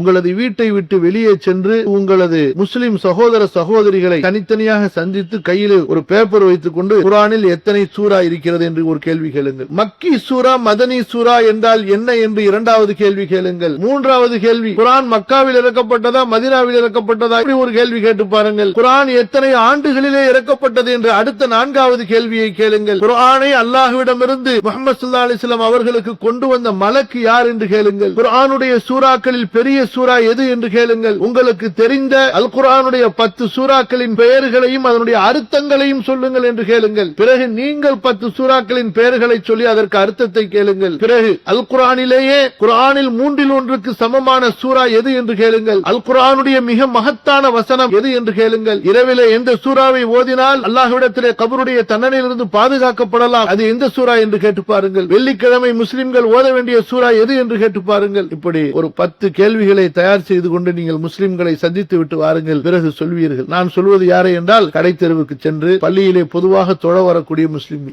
உங்களது வீட்டை விட்டு வெளியே சென்று உங்களது முஸ்லிம் சகோதர சகோதரிகளை தனித்தனியாக சந்தித்து கையில் ஒரு பேப்பர் வைத்துக் கொண்டு குரானில் எத்தனை சூரா இருக்கிறது என்று ஒரு கேள்வி கேளுங்கள். மக்கி சூரா மதனி சூரா என்றால் என்ன என்று இரண்டாவது கேள்வி கேளுங்கள். மூன்றாவது கேள்வி குரான் மக்காவில் இறக்கப்பட்டதா மதினாவில் இறக்கப்பட்டதா? இப்படி ஒரு கேள்வி கேட்டு பாருங்கள். குரான் எத்தனை ஆண்டுகளிலே இறக்கப்பட்டது என்று அடுத்த நான்காவது கேள்வியை கேளுங்கள். குரானை அல்லாஹுவிடமிருந்து முகமது சுல்லா அலிஸ்லாம் அவர்களுக்கு கொண்டு வந்த மலக்கு யார் என்று கேளுங்கள். குரானுடைய சூறாக்களில் பெரிய சூரா எது என்று கேளுங்கள். உங்களுக்கு தெரிந்த அல் குரானுடைய பத்து சூறாக்களின் பெயர்களையும் அதனுடைய அர்த்தங்களையும் சொல்லுங்கள் என்று கேளுங்கள். பிறகு நீங்கள் பத்து சூறாக்களின் பெயர்களை சொல்லி அதற்கு அர்த்தத்தை கேளுங்கள். பிறகு அல் குரானிலேயே குரானில் மூன்றில் ஒன்றுக்கு சமமான சூறா எது என்று கேளுங்கள். அல் குரானுடைய மிக மகத்தான வசனம் எது என்று கேளுங்கள். இரவிலே எந்த சூறாவை ஓதினால் அல்லாஹ்விடத்திலே கபருடைய தண்டனையிலிருந்து பாதுகாக்கப்படலாம். அது எந்த சூரா என்று கேட்டு பாருங்கள். வெள்ளிக்கிழமை முஸ்லிம்கள் ஓத வேண்டிய சூரா எது என்று கேட்டு பாருங்கள். இப்படி ஒரு பத்து கேள்விகளை தயார் செய்து கொண்டு நீங்கள் முஸ்லிம்களை சந்தித்து விட்டு வாருங்கள். பிறகு சொல்வீர்கள். நான் சொல்வது யாரை என்றால் கடை தெருவுக்கு சென்று பள்ளியிலே பொதுவாக தொழ வரக்கூடிய முஸ்லிம்கள்.